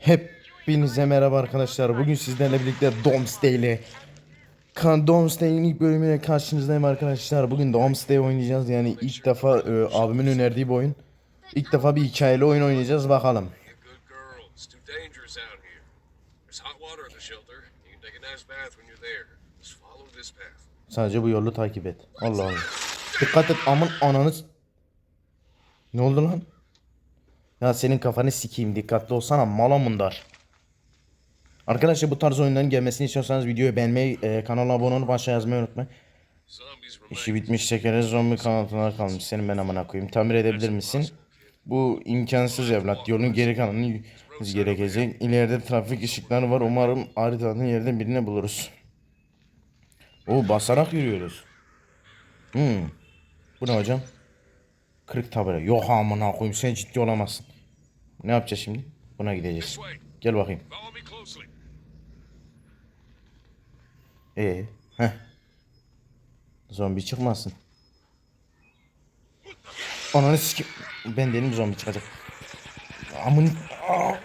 Hepinize merhaba arkadaşlar. Bugün sizlerle birlikte Kan Domstay'in ilk bölümüyle karşınızdayım arkadaşlar. Bugün Domstay oynayacağız. Yani ilk defa e, abimin önerdiği bir oyun. İlk defa bir hikayeli oyun oynayacağız bakalım. Sadece bu yolu takip et. Allah Allah. Dikkat et amın ananı. s- Ne oldu lan? Ya senin kafanı sikeyim dikkatli olsana malamundar. Arkadaşlar bu tarz oyunların gelmesini istiyorsanız videoyu beğenmeyi, e, kanala abone olup aşağı yazmayı unutmayın. İşi bitmiş şekeriz zombi kanatına kalmış. Senin ben amına koyayım. Tamir edebilir misin? Bu imkansız evlat. Yolun geri kalanını gerekecek. İleride trafik ışıkları var. Umarım haritanın yerden birini buluruz. Oo basarak yürüyoruz. Hmm. Bu ne hocam? Kırık tabela. Yok amına koyayım sen ciddi olamazsın. Ne yapacağız şimdi? Buna gideceğiz. Gel bakayım. Ee, heh. Zombi çıkmasın. Ananı sikim. Ben dedim zombi çıkacak. Amın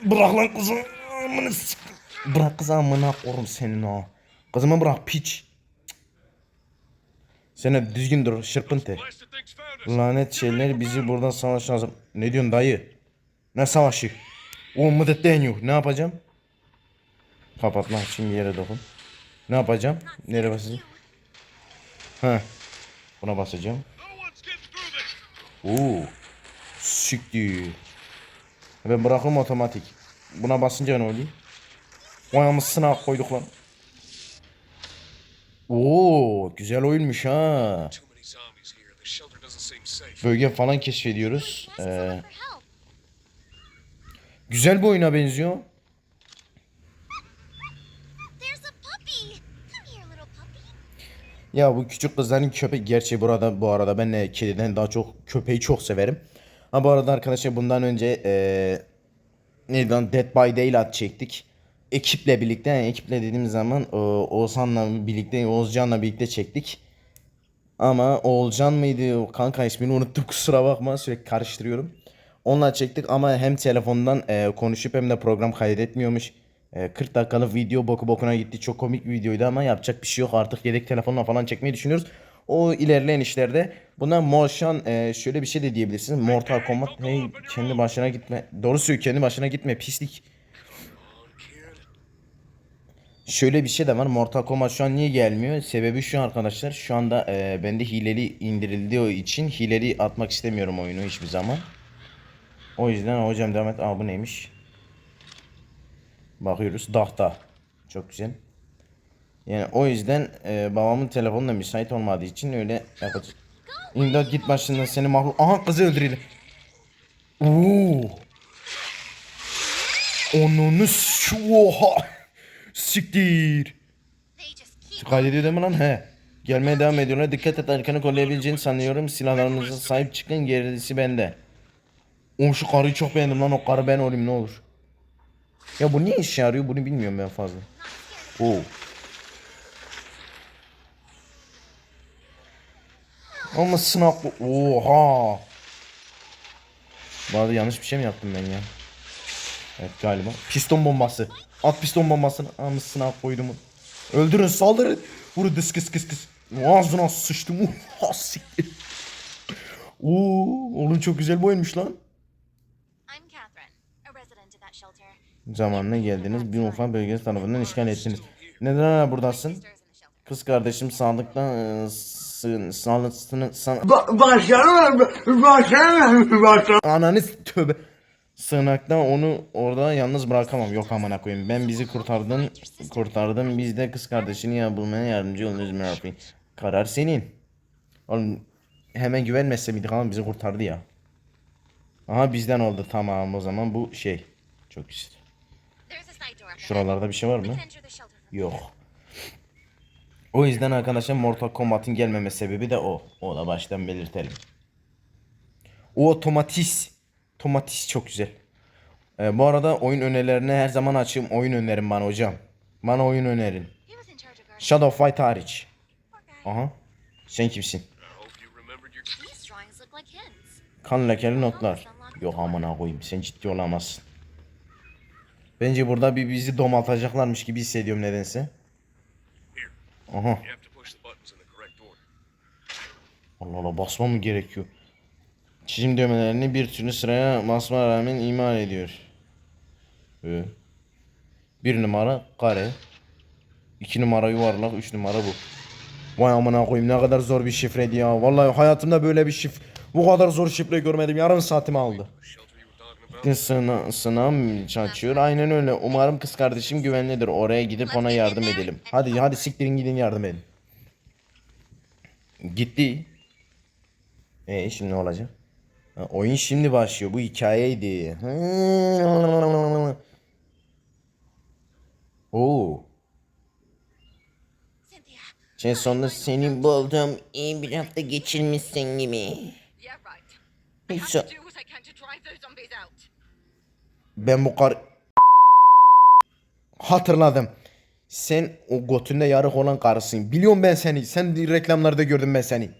bırak lan kızım. Amını sik. Bırak kızı amına korum senin o. Kızımı bırak piç. Sen düzgün dur şırpıntı. Lanet şeyler bizi buradan savaş lazım. Ne diyorsun dayı? Ne savaşı? O mıdıt Ne yapacağım? Kapatmak için bir yere dokun. Ne yapacağım? Nereye basacağım? Ha. Buna basacağım. Oo. Siktir. Ben bırakırım otomatik. Buna basınca ne oluyor? Vay amısına koyduk lan. Oo, güzel oyunmuş ha. Bölge falan keşfediyoruz. Ee, güzel bir oyuna benziyor. Ya bu küçük kızların köpek gerçi burada bu arada ben de kediden daha çok köpeği çok severim. Ha bu arada arkadaşlar bundan önce eee neydi lan Dead by Daylight çektik. Ekiple birlikte yani ekiple dediğim zaman e, Oğuzhan'la birlikte Oğuzcan'la birlikte çektik. Ama Oğulcan mıydı kanka ismini unuttum kusura bakma sürekli karıştırıyorum. Onunla çektik ama hem telefondan e, konuşup hem de program kaydetmiyormuş. E, 40 dakikalık video boku bokuna gitti. Çok komik bir videoydu ama yapacak bir şey yok. Artık yedek telefonla falan çekmeyi düşünüyoruz. O ilerleyen işlerde buna motion e, şöyle bir şey de diyebilirsiniz. Mortal Kombat hey kendi başına gitme. Doğru söylüyor kendi başına gitme pislik. Şöyle bir şey de var. Mortal Kombat şu an niye gelmiyor? Sebebi şu arkadaşlar. Şu anda e, bende hileli indirildiği için hileli atmak istemiyorum oyunu hiçbir zaman. O yüzden hocam devam et. Aa bu neymiş? Bakıyoruz. Dahta. Çok güzel. Yani o yüzden e, babamın telefonla müsait olmadığı için öyle yapacağız. İmdat git başından seni mahrum. Aha kızı öldürelim. Oo. Onunu şu oha. Siktir. Kaydediyor değil mi lan? He. Gelmeye devam ediyorlar. Dikkat et arkanı kollayabileceğini sanıyorum. Silahlarınıza sahip çıkın. Gerisi bende. Oğlum şu karıyı çok beğendim lan. O karı ben olayım ne olur. Ya bu niye işe yarıyor bunu bilmiyorum ben fazla. Oo. Ama sınav... Oha. Bu arada yanlış bir şey mi yaptım ben ya? Evet galiba. Piston bombası. At piston bombasını. Ama sınav koydum. Öldürün saldırın. Vuru dız kıs kıs kıs. Ağzına sıçtım. Oha siktir. Oo, oğlum çok güzel bir oyunmuş lan. I'm Catherine, a resident of that shelter. Zamanına geldiniz. Bir ufak bölgesi tarafından işgal ettiniz. Neden hala buradasın? Kız kardeşim sağlıktan e, sığın, sağlıksını, san, Başkanım, başkanım, başkanım. Ananı tövbe. Sığınakta onu orada yalnız bırakamam. Yok amına koyayım. Ben bizi kurtardın. Kurtardım. Biz de kız kardeşini ya bulmaya yardımcı oluyoruz Murphy. Karar senin. Oğlum hemen güvenmezse miydik ama bizi kurtardı ya. Aha bizden oldu. Tamam o zaman bu şey. Çok güzel. Şuralarda bir şey var mı? Yok. O yüzden arkadaşlar Mortal Kombat'ın gelmeme sebebi de o. O da baştan belirtelim. O Tomatis. Tomatis çok güzel. Ee, bu arada oyun önerilerine her zaman açığım. Oyun önerin bana hocam. Bana oyun önerin. Shadow Fight hariç. Aha. Sen kimsin? Kan lekeli notlar. Yok amına koyayım. Sen ciddi olamazsın. Bence burada bir bizi domaltacaklarmış gibi hissediyorum nedense. Aha. Allah Allah basmam mı gerekiyor? Çizim düğmelerini bir türlü sıraya basma rağmen imal ediyor. Ee, bir numara kare. iki numara yuvarlak. Üç numara bu. Vay amına koyayım ne kadar zor bir şifreydi ya. Vallahi hayatımda böyle bir şif bu kadar zor şifre görmedim. Yarım saatimi aldı. Sınav, sınav çalışıyor. Aynen öyle. Umarım kız kardeşim güvenlidir. Oraya gidip ona yardım edelim. Hadi hadi siktirin gidin yardım edin. Gitti. E şimdi ne olacak? Ha, oyun şimdi başlıyor. Bu hikayeydi. Oo. Sen sonunda seni buldum. İyi bir hafta geçirmişsin gibi. Hiç-. Ben bu kar... Hatırladım. Sen o götünde yarık olan karısın. Biliyorum ben seni. Sen reklamlarda gördüm ben seni.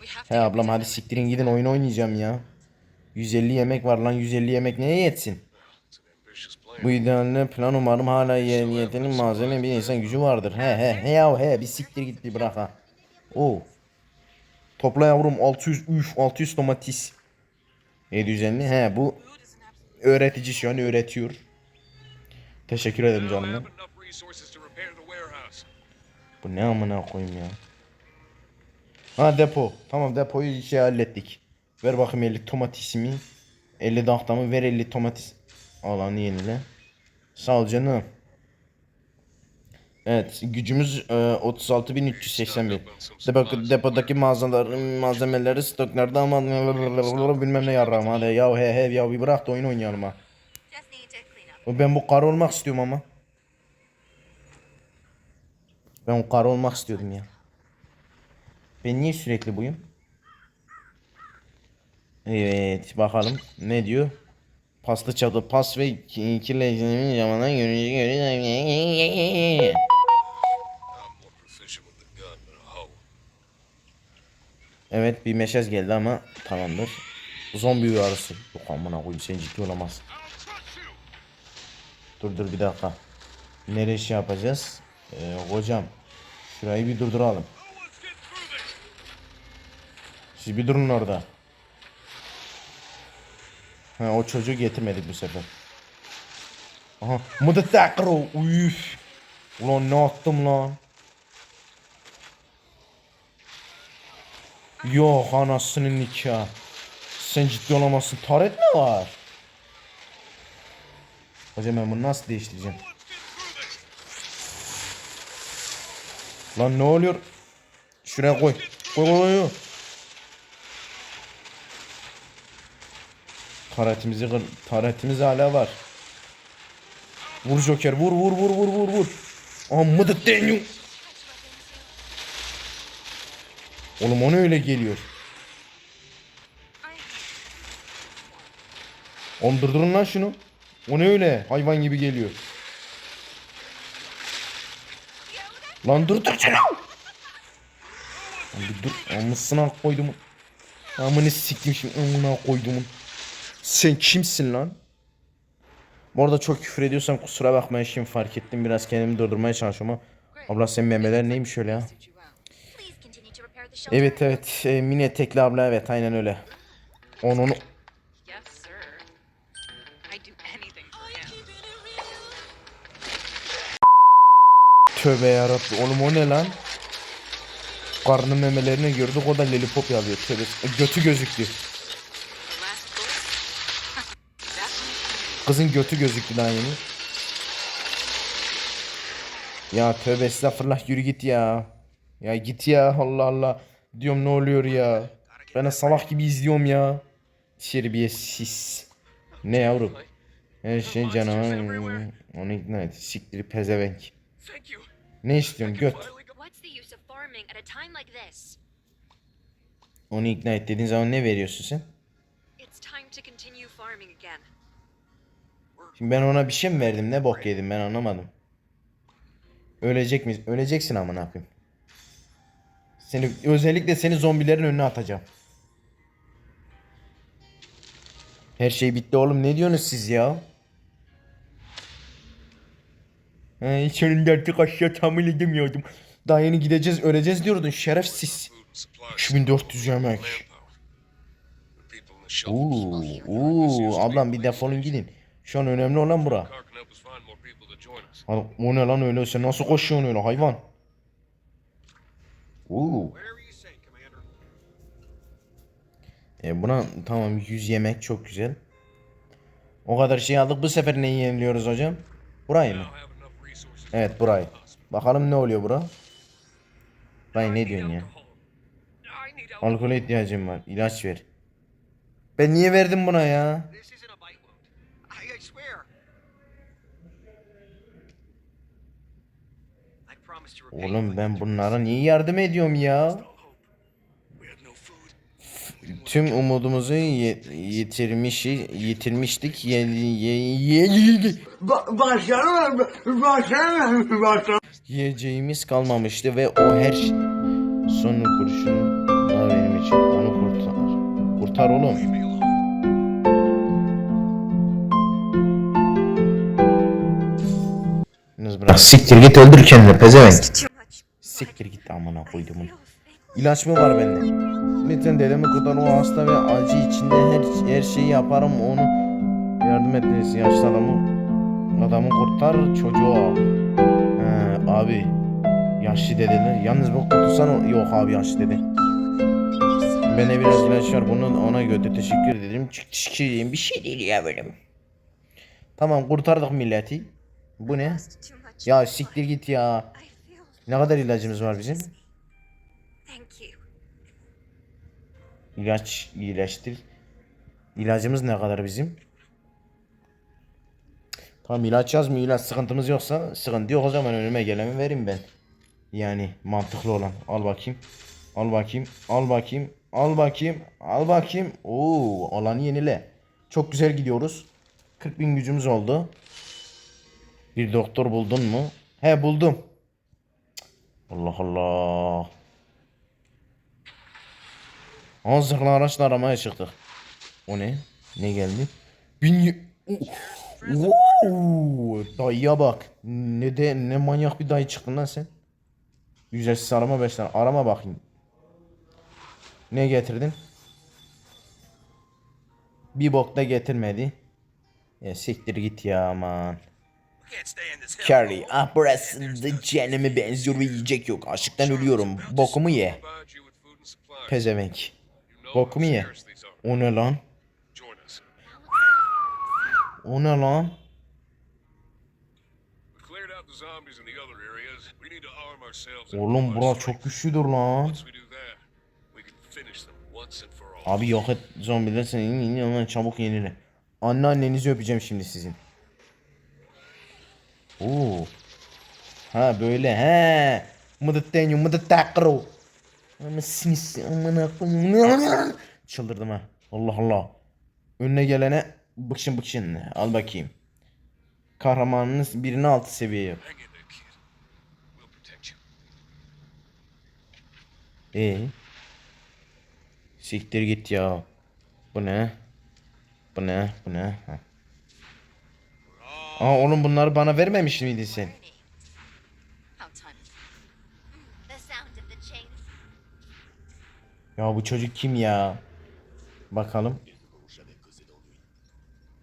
We have to He ablam hadi siktirin gidin oyun oynayacağım ya. 150 yemek var lan 150 yemek neye yetsin? Bu idealle plan umarım hala ye- niyetinin malzeme bir insan gücü vardır. He he he ya he bir siktir git bir bırak ha. Oo. Topla yavrum 600 üf 600 domates. 750 he bu öğretici şu an öğretiyor. Teşekkür ederim canım. Bu ne amına koyayım ya. Ha depo. Tamam depoyu şey hallettik. Ver bakayım 50 domatesimi. 50 dahtamı ver 50 domates. Alanı yenile. Sağ ol canım. Evet gücümüz e, 36.381. Depo, depodaki mağazalar, malzemeleri stoklarda ama bilmem ne yarram hadi ya he he ya bir bırak da oyun oynayalım ha. Ben bu karı olmak istiyorum ama. Ben o karı olmak istiyordum ya. Ben niye sürekli buyum? Evet bakalım ne diyor? Pasta çatı pas ve ki- kirleyicinin zamandan görünce hoe. Evet bir meşez geldi ama tamamdır. Zombi uyarısı. Yok amına koyayım sen ciddi olamazsın. Dur dur bir dakika. Nereye şey yapacağız? Ee, hocam şurayı bir durduralım. Siz bir durun orada. Ha, o çocuğu getirmedik bu sefer. Aha. Mıdıtakro. Üf. Ulan ne attım lan. Yok anasının nikah. Sen ciddi olamazsın. Taret mi var? Hocam ben bunu nasıl değiştireceğim? Lan ne oluyor? Şuraya koy. Koy koy koy. Taretimizi kır. Taretimiz hala var. Vur Joker vur vur vur vur vur vur. Amma da deniyor. Oğlum ona öyle geliyor. Oğlum durdurun lan şunu. O ne öyle? Hayvan gibi geliyor. Lan dur dur şunu. Lan bir dur. Amısına koydum. Amını siktim şimdi amına koydum. Sen kimsin lan? Bu arada çok küfür ediyorsam kusura bakmayın şimdi fark ettim. Biraz kendimi durdurmaya çalışıyorum ama. Abla sen memeler neymiş öyle ya? Evet evet e, mini etekli abla evet aynen öyle. Onu tövbe yarabbim oğlum o ne lan? Karnın memelerini gördük o da lollipop yalıyor tövbe. E, Götü gözüktü. Kızın götü gözüktü daha yeni. Ya tövbe estağfurullah yürü git ya. Ya git ya Allah Allah. Diyorum ne oluyor ya. Ben salak gibi izliyorum ya. Terbiyesiz. Ne yavrum? Her şey canavar. Onu ikna et. Siktir pezevenk. Thank you. Ne istiyorsun göt? Finally got What's the use of farming at a time like this? Onu ikna et dediğin zaman ne veriyorsun sen? Şimdi ben ona bir şey mi verdim? Ne bok yedim ben anlamadım. Ölecek mi? Öleceksin amına koyayım. Seni özellikle seni zombilerin önüne atacağım. Her şey bitti oğlum. Ne diyorsunuz siz ya? He, senin de artık aşağı tahammül edemiyordum. Daha yeni gideceğiz, öleceğiz diyordun şerefsiz. Food and supplies. 3400 yemek. Oo, oo, ablam bir defolun gidin. Şu an önemli olan bura. Lan O ne lan öyle? Sen nasıl koşuyorsun öyle hayvan? Oo. E buna tamam 100 yemek çok güzel. O kadar şey aldık bu sefer neyi yeniliyoruz hocam? Burayı mı? Evet burayı. Bakalım ne oluyor bura? Dayı ne diyorsun ya? Alkole ihtiyacım var. İlaç ver. Ben niye verdim buna ya? Oğlum ben bunlara niye yardım ediyorum ya? Tüm umudumuzu ye- yitirmiş yitirmiştik. Ye, yiyeceğimiz kalmamıştı ve o her son kurşunu da benim için onu kurtar. Kurtar oğlum. Yalnız bırak. Siktir git öldür kendini pezevenk. Siktir git amına koydumun. İlaç mı var bende? Lütfen dedemi kurtar o hasta ve acı içinde her, her şeyi yaparım onu yardım etmeniz yaşlı adamı adamı kurtar çocuğu al. He, abi yaşlı dedeler yalnız bak kurtursana yok abi yaşlı dede. Bende biraz ilaç var bunu ona götür teşekkür ederim. Çık ederim bir şey değil ya benim. Tamam kurtardık milleti. Bu ne? Ya siktir git ya. Ne kadar ilacımız var bizim? İlaç iyileştir. İlacımız ne kadar bizim? Tamam ilaç yazmıyor. ilaç sıkıntımız yoksa sıkıntı yok o zaman önüme geleni vereyim ben. Yani mantıklı olan. Al bakayım. Al bakayım. Al bakayım. Al bakayım. Al bakayım. Oo, alanı yenile. Çok güzel gidiyoruz. 40 bin gücümüz oldu. Bir doktor buldun mu? He buldum. Allah Allah. Hazırlı araçla aramaya çıktık. O ne? Ne geldi? Bin... Oo, dayıya bak. Ne de ne manyak bir dayı çıktın lan sen. Ücretsiz arama 5 tane. Arama bakayım. Ne getirdin? Bir bok da getirmedi. Ya siktir git ya aman. Carrie, ah burası da cehenneme benziyor ve yiyecek yok. Açlıktan ölüyorum. Bokumu ye. Pezevenk. Bokumu ye. O ne lan? O ne lan? Oğlum bura çok güçlüdür lan. Abi yok et zombiler seni in in çabuk yenile. Anne annenizi öpeceğim şimdi sizin. Oo. Ha böyle he. Mıdıt deniyor mıdıt. Ama sinisi amına koyayım. Çıldırdım ha. Allah Allah. Önüne gelene bıkşın bıkşın. Al bakayım. Kahramanınız birini altı seviye yap. Ee? Siktir git ya. Bu ne? Bu ne? Bu ne? Ha. Aa oğlum bunları bana vermemiş miydin sen? How time. The sound of the chains. Ya bu çocuk kim ya? Bakalım.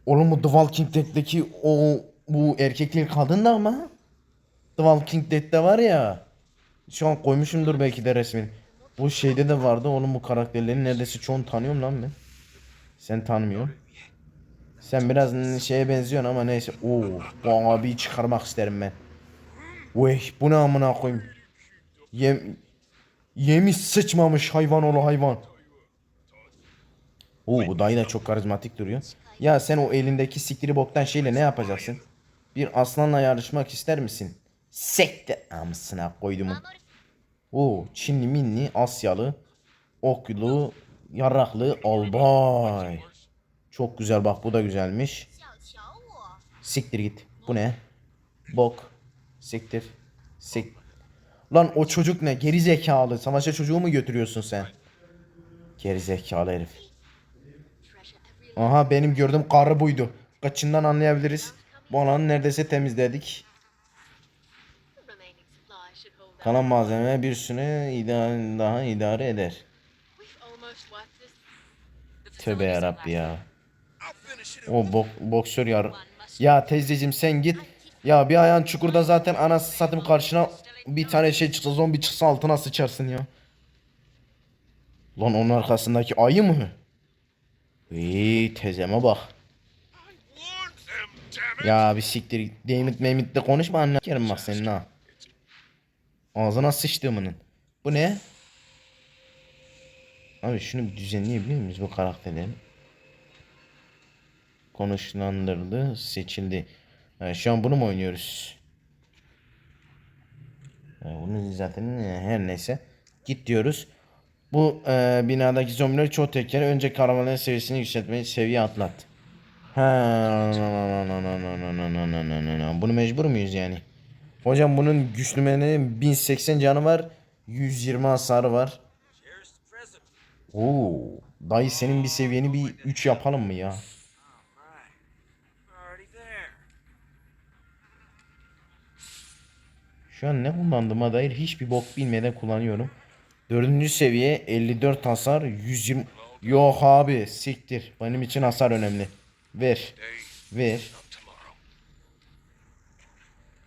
Oğlum bu The Walking Dead'deki o bu erkek değil kadın da ama. The Walking Dead'de var ya. Şu an koymuşumdur belki de resmini. Bu şeyde de vardı oğlum bu karakterlerin neredeyse çoğunu tanıyorum lan ben. Sen tanımıyorsun. Sen biraz şeye benziyorsun ama neyse. Oo, bu abiyi çıkarmak isterim ben. Vey bu ne amına koyayım. Yem Yemiş sıçmamış hayvan oğlu hayvan. Oo bu da yine çok karizmatik duruyor. Ya sen o elindeki siktiri boktan şeyle ne yapacaksın? Bir aslanla yarışmak ister misin? Sekte amsına koydum. Oo Çinli minni Asyalı oklu yaraklı albay. Çok güzel bak bu da güzelmiş. Siktir git. Bu ne? Bok. Siktir. Siktir. Lan o çocuk ne? Geri zekalı. Savaşa çocuğu mu götürüyorsun sen? Geri zekalı herif. Aha benim gördüğüm karı buydu. Kaçından anlayabiliriz. Bu alanı neredeyse temizledik. Kalan malzeme bir süre idare, daha idare eder. Tövbe yarabbi ya. O bok, boksör yar. Ya teyzeciğim sen git. Ya bir ayağın çukurda zaten anası satayım karşına bir tane şey çıksa zombi çıksa altına sıçarsın ya. Lan onun arkasındaki ayı mı? İyi teyzeme bak. Ya bir siktir. David Mehmet de konuşma anne. Yerim bak senin ha. Ağzına sıçtığımının. Bu ne? Abi şunu düzenleyebilir miyiz bu karakterleri? Konuşlandırıldı, seçildi. Ha, şu an bunu mu oynuyoruz? Ha, bunu zaten e, her neyse. Git diyoruz. Bu e, binadaki zombiler çok teker. Önce karavanların seviyesini yükseltmeyi seviye atlat. Ha, bunu mecbur muyuz yani? Hocam bunun güçlümenin 1080 canı var. 120 hasarı var. Oo, dayı senin bir seviyeni bir 3 yapalım mı ya? Şu an ne kullandığıma dair hiçbir bok bilmeden kullanıyorum. Dördüncü seviye 54 hasar 120 Yok abi siktir. Benim için hasar önemli. Ver. Ver.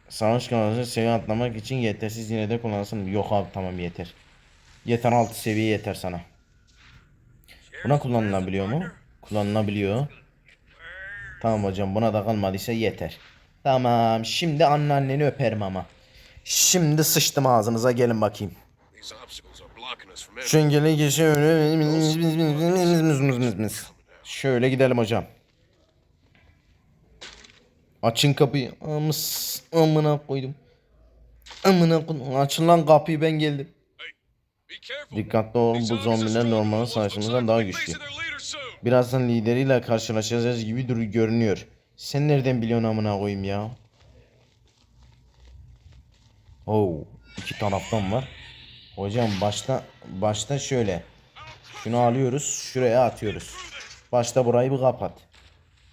Savaş kanalı seviye atlamak için yetersiz yine de kullanılsın Yok abi tamam yeter. Yeter 6 seviye yeter sana. Buna kullanılabiliyor mu? Kullanılabiliyor. Tamam hocam buna da kalmadıysa yeter. Tamam şimdi anneanneni öperim ama Şimdi sıçtım ağzınıza gelin bakayım geçe öyle Şöyle gidelim hocam. Açın kapıyı. Amıs amına koydum. Amına koydum. Açın lan kapıyı ben geldim. Dikkatli olun bu zombiler normal savaşımızdan daha güçlü. Birazdan lideriyle karşılaşacağız gibi görünüyor. Sen nereden biliyorsun amına koyayım ya? Oo, iki taraftan var. Hocam başta başta şöyle. Şunu alıyoruz, şuraya atıyoruz. Başta burayı bir kapat.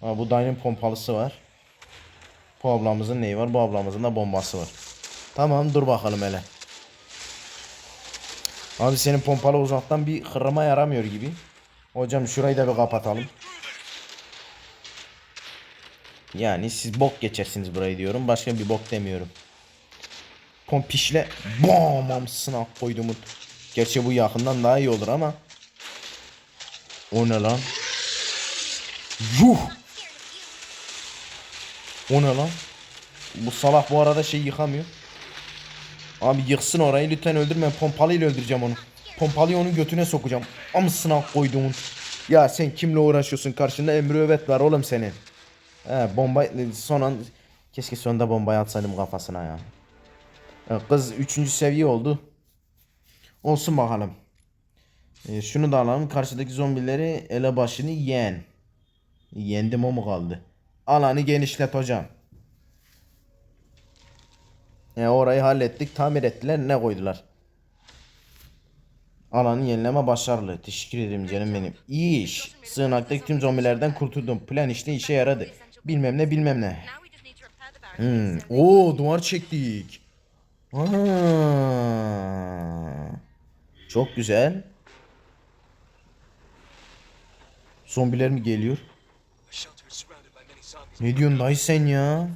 Ha, bu dayının pompalısı var. Bu ablamızın neyi var? Bu ablamızın da bombası var. Tamam dur bakalım hele. Abi senin pompalı uzaktan bir kırıma yaramıyor gibi. Hocam şurayı da bir kapatalım. Yani siz bok geçersiniz burayı diyorum. Başka bir bok demiyorum. Pompişle bam amsına koydum. Gerçi bu yakından daha iyi olur ama. O ne lan? Yuh! O ne lan? Bu salak bu arada şey yıkamıyor. Abi yıksın orayı lütfen öldürme. Pompalıyla öldüreceğim onu. Pompalıyı onun götüne sokacağım. Amsına koyduğumun. Ya sen kimle uğraşıyorsun? Karşında Emre Övet var oğlum senin. He bomba son an keşke sonunda bombayı atsaydım kafasına ya. Kız 3. seviye oldu. Olsun bakalım. Ee, şunu da alalım. Karşıdaki zombileri elebaşını yen. Yendim o mu kaldı? Alanı genişlet hocam. E, orayı hallettik. Tamir ettiler. Ne koydular? Alanı yenileme başarılı. Teşekkür ederim canım benim. İyi iş. Sığınaktaki tüm zombilerden kurtuldum. Plan işte işe yaradı. Bilmem ne bilmem ne. Hmm. Oo duvar çektik. Çok güzel. Zombiler mi geliyor? Ne diyorsun dayı sen ya?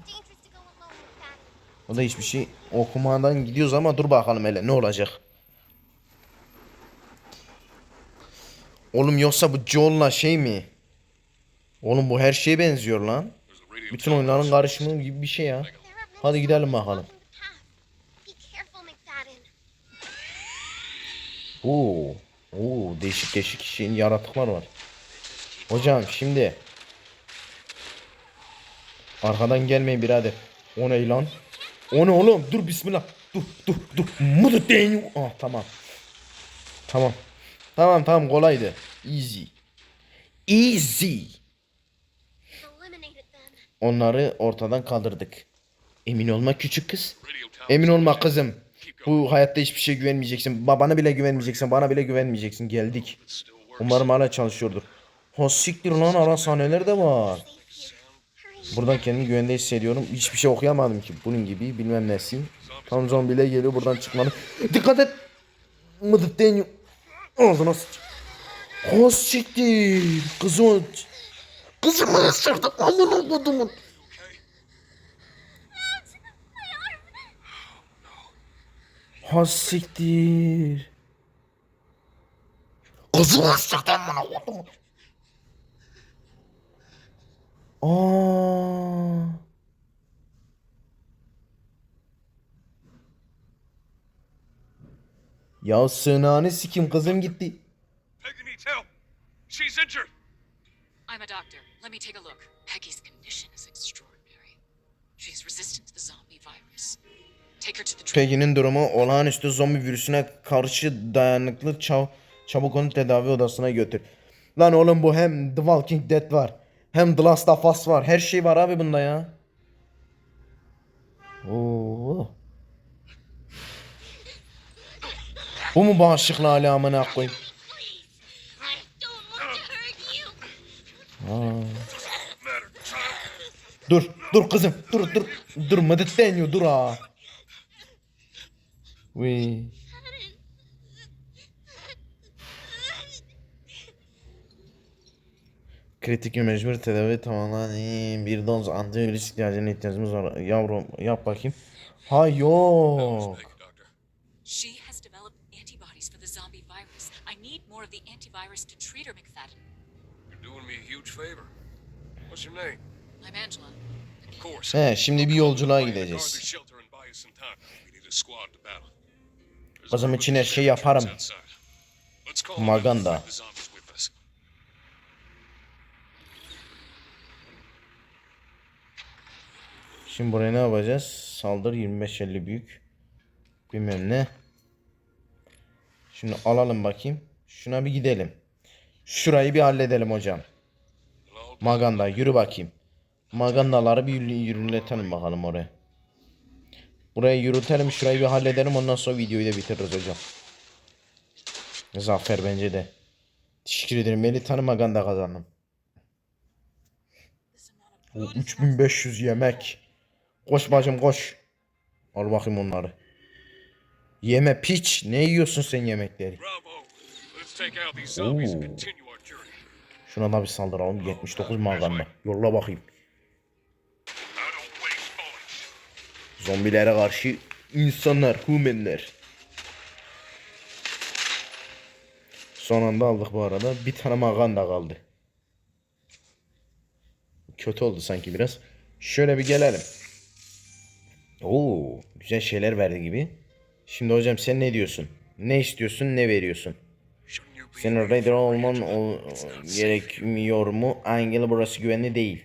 O da hiçbir şey okumadan gidiyoruz ama dur bakalım hele ne olacak. Oğlum yoksa bu Joel'la şey mi? Oğlum bu her şeye benziyor lan. Bütün oyunların karışımı gibi bir şey ya. Hadi gidelim bakalım. Oo. Oo değişik değişik şeyin yaratıklar var. Hocam şimdi arkadan gelmeyin birader. O ne lan? O ne oğlum? Dur bismillah. Dur dur dur. Mudu deniyor. Ah tamam. Tamam. Tamam tamam kolaydı. Easy. Easy. Onları ortadan kaldırdık. Emin olma küçük kız. Emin olma kızım. Bu hayatta hiçbir şey güvenmeyeceksin. Babana bile güvenmeyeceksin. Bana bile güvenmeyeceksin. Geldik. Umarım hala çalışıyordur. Ha siktir lan ara sahneler de var. Buradan kendimi güvende hissediyorum. Hiçbir şey okuyamadım ki. Bunun gibi bilmem nesi. Tam zombiyle geliyor buradan çıkmalı. Dikkat et. Mıdıt deniyor. Ağzına sıç. Ha siktir. Kızım. Kızımı ısırdım. Amına kodumun. Ha siktir. Kızımı ısırdım amına kodumun. Aa. Ya sığınağını sikim kızım gitti. Peggy help. She's injured. I'm a doctor. Let me take a look. Peggy'nin durumu olağanüstü zombi virüsüne karşı dayanıklı çab çabuk onu tedavi odasına götür. Lan oğlum bu hem The Walking Dead var. Hem The Last of Us var. Her şey var abi bunda ya. Oo. Bu mu bağışıklı hali amına koyayım? I don't want to hurt you. Matter, child. Dur, dur kızım. Dur, dur. Dur, mıdıt deniyor, dur ha. Uy. Kritik ve mecbur tedavi tamamlanan bir doz antivirüs ihtiyacına ihtiyacımız var. Yavrum yap bakayım. Ha yok. She has developed antibodies for the zombie virus. I need more of the antivirus to treat her, McFadden. You're doing me a huge favor. What's your name? I'm Angela. Of course. He şimdi bir yolculuğa gideceğiz. Kızım için her şey veterans yaparım. Maganda. Şimdi buraya ne yapacağız? Saldır 25-50 büyük. Bilmem ne. Şimdi alalım bakayım. Şuna bir gidelim. Şurayı bir halledelim hocam. Maganda yürü bakayım. Magandaları bir yürü- yürütelim bakalım oraya. Buraya yürütelim şurayı bir halledelim ondan sonra videoyu da bitiririz hocam. Zafer bence de. Teşekkür ederim. Beni tanı Maganda kazandım. O 3500 yemek. Koş bacım koş. Al bakayım onları. Yeme piç. Ne yiyorsun sen yemekleri? Journey. Şuna da bir saldıralım. 79 maganda. Yolla bakayım. Zombilere karşı insanlar, humanler. Son anda aldık bu arada. Bir tane maganda kaldı. Kötü oldu sanki biraz. Şöyle bir gelelim. Oo, güzel şeyler verdi gibi. Şimdi hocam sen ne diyorsun? Ne istiyorsun, ne veriyorsun? Senin Raider olman o, gerekmiyor mu? Angela burası güvenli değil.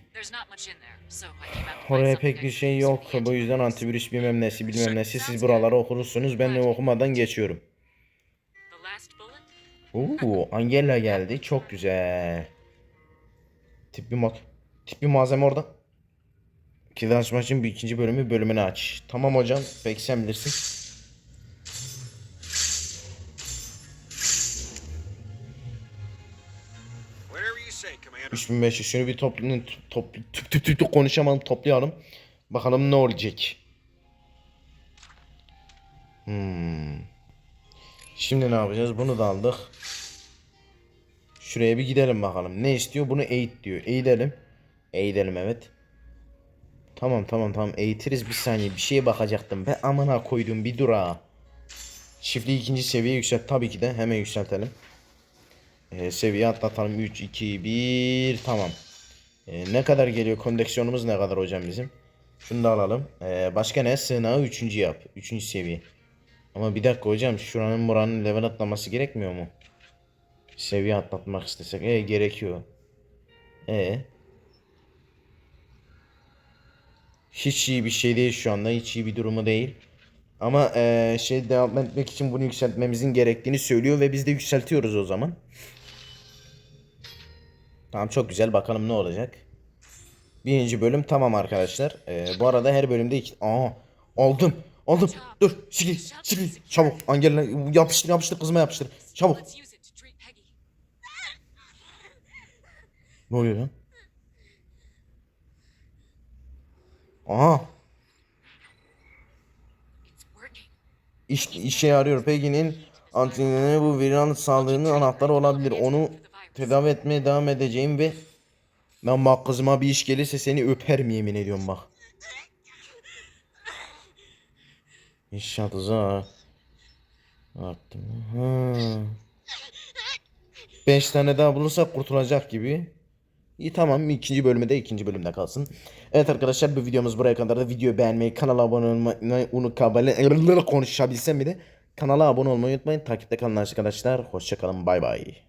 Oraya pek bir şey yok. Bu yüzden antivirüs bilmem nesi bilmem nesi siz buraları okursunuz. Ben de okumadan geçiyorum. Oo, Angela geldi. Çok güzel. Tip bir mak. Tip bir malzeme orada. Kilidi açmak için bir ikinci bölümü bölümünü aç. Tamam hocam. Peki sen bilirsin. 3500 şunu bir toplayın. Top, tüp tüp tüp tüp konuşamadım toplayalım. Bakalım ne olacak. Hmm. Şimdi ne yapacağız? Bunu da aldık. Şuraya bir gidelim bakalım. Ne istiyor? Bunu eğit diyor. Eğidelim. Eğidelim evet. Tamam tamam tamam eğitiriz bir saniye. Bir şeye bakacaktım. Ben amına koydum bir dur ha. Çiftliği ikinci seviye yükselt. Tabii ki de hemen yükseltelim. Ee, seviye atlatalım. 3, 2, 1. Tamam. Ee, ne kadar geliyor? Kondeksiyonumuz ne kadar hocam bizim? Şunu da alalım. Ee, başka ne? Sığınağı 3. yap. 3. seviye. Ama bir dakika hocam. Şuranın buranın level atlaması gerekmiyor mu? Seviye atlatmak istesek. E gerekiyor. E Hiç iyi bir şey değil şu anda. Hiç iyi bir durumu değil. Ama eee, şey devam etmek için bunu yükseltmemizin gerektiğini söylüyor ve biz de yükseltiyoruz o zaman. Tamam çok güzel. Bakalım ne olacak. Birinci bölüm tamam arkadaşlar. Eee, bu arada her bölümde iki... Aa, aldım. Aldım. Dur. Sikil. Sikil. Çabuk. Angela yapıştır yapıştır kızıma yapıştır. Çabuk. Ne oluyor lan? Aha. İş, işe yarıyor. Peggy'nin antigenleri bu viral saldırının anahtarı olabilir. Onu tedavi etmeye devam edeceğim ve ben bak kızıma bir iş gelirse seni öperim yemin ediyorum bak. İnşaat ha. Attım. Ha. Beş tane daha bulursak kurtulacak gibi. İyi tamam ikinci bölümde de ikinci bölümde kalsın. Evet arkadaşlar bu videomuz buraya kadar da videoyu beğenmeyi kanala abone olmayı unutmayın konuşabilsem bir de kanala abone olmayı unutmayın. Takipte kalın arkadaşlar. Hoşçakalın bay bay.